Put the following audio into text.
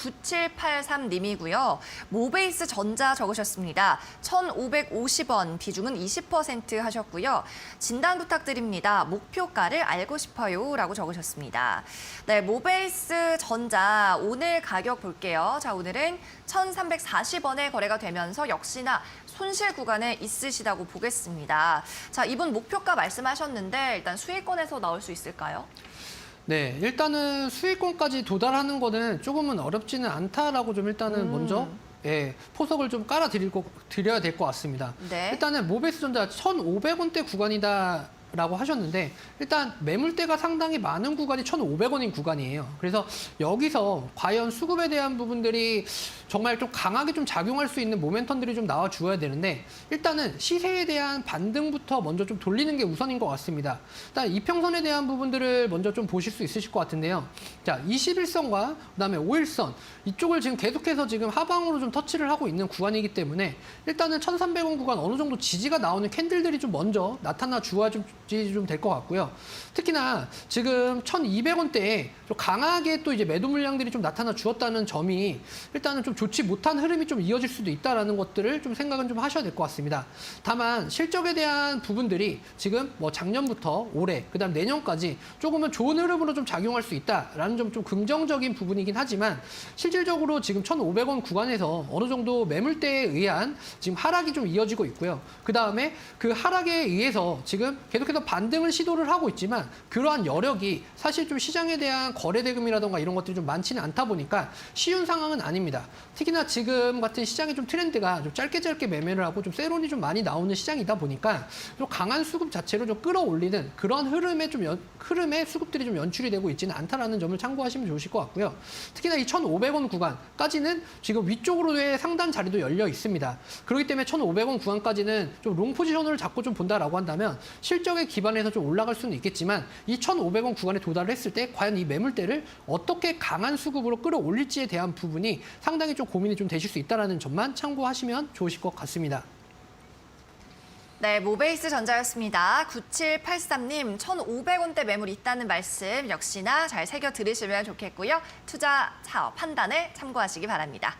9783님이고요. 모베이스 전자 적으셨습니다. 1,550원, 비중은 20% 하셨고요. 진단 부탁드립니다. 목표가를 알고 싶어요. 라고 적으셨습니다. 네, 모베이스 전자 오늘 가격 볼게요. 자, 오늘은 1,340원에 거래가 되면서 역시나 손실 구간에 있으시다고 보겠습니다. 자, 이분 목표가 말씀하셨는데 일단 수익권에서 나올 수 있을까요? 네, 일단은 수익권까지 도달하는 거는 조금은 어렵지는 않다라고 좀 일단은 음. 먼저 예, 포석을 좀 깔아 드릴 거, 드려야 될 것 같습니다. 네. 일단은 모베스 전자 1,500원대 구간이다. 라고 하셨는데 일단 매물대가 상당히 많은 구간이 1,500원인 구간이에요. 그래서 여기서 과연 수급에 대한 부분들이 정말 좀 강하게 좀 작용할 수 있는 모멘텀들이 좀 나와 주어야 되는데 일단은 시세에 대한 반등부터 먼저 좀 돌리는 게 우선인 것 같습니다. 일단 이평선에 대한 부분들을 먼저 좀 보실 수 있으실 것 같은데요. 자, 21선과 그다음에 5일선 이쪽을 지금 계속해서 지금 하방으로 좀 터치를 하고 있는 구간이기 때문에 일단은 1,300원 구간 어느 정도 지지가 나오는 캔들들이 좀 먼저 나타나 주어야 좀 될 것 같고요. 특히나 지금 1,200원대에 좀 강하게 또 이제 매도 물량들이 좀 나타나 주었다는 점이 일단은 좀 좋지 못한 흐름이 좀 이어질 수도 있다라는 것들을 좀 생각은 좀 하셔야 될 것 같습니다. 다만 실적에 대한 부분들이 지금 뭐 작년부터 올해 그다음 내년까지 조금은 좋은 흐름으로 좀 작용할 수 있다라는 좀좀 긍정적인 부분이긴 하지만 실질적으로 지금 1,500원 구간에서 어느 정도 매물대에 의한 지금 하락이 좀 이어지고 있고요. 그 다음에 그 하락에 의해서 지금 계속해서 반등을 시도를 하고 있지만 그러한 여력이 사실 좀 시장에 대한 거래 대금이라던가 이런 것들이 좀 많지는 않다 보니까 쉬운 상황은 아닙니다. 특히나 지금 같은 시장의 좀 트렌드가 좀 짧게 짧게 매매를 하고 좀 세론이 좀 많이 나오는 시장이다 보니까 좀 강한 수급 자체로 좀 끌어올리는 그런 흐름에 좀 연- 흐름에 수급들이 좀 연출이 되고 있지는 않다라는 점을 참고하시면 좋으실 것 같고요. 특히나 이 1,500원 구간까지는 지금 위쪽으로의 상단 자리도 열려 있습니다. 그렇기 때문에 1,500원 구간까지는 좀 롱 포지션을 잡고 좀 본다라고 한다면 실적에 기반해서 좀 올라갈 수는 있겠지만 이 1,500원 구간에 도달을 했을 때 과연 이 매물대를 어떻게 강한 수급으로 끌어올릴지에 대한 부분이 상당히 좀 고민이 좀 되실 수 있다라는 점만 참고하시면 좋으실 것 같습니다. 네, 모베이스 전자였습니다. 9783님, 1,500원대 매물 있다는 말씀 역시나 잘 새겨 들으시면 좋겠고요. 투자 사업 판단에 참고하시기 바랍니다.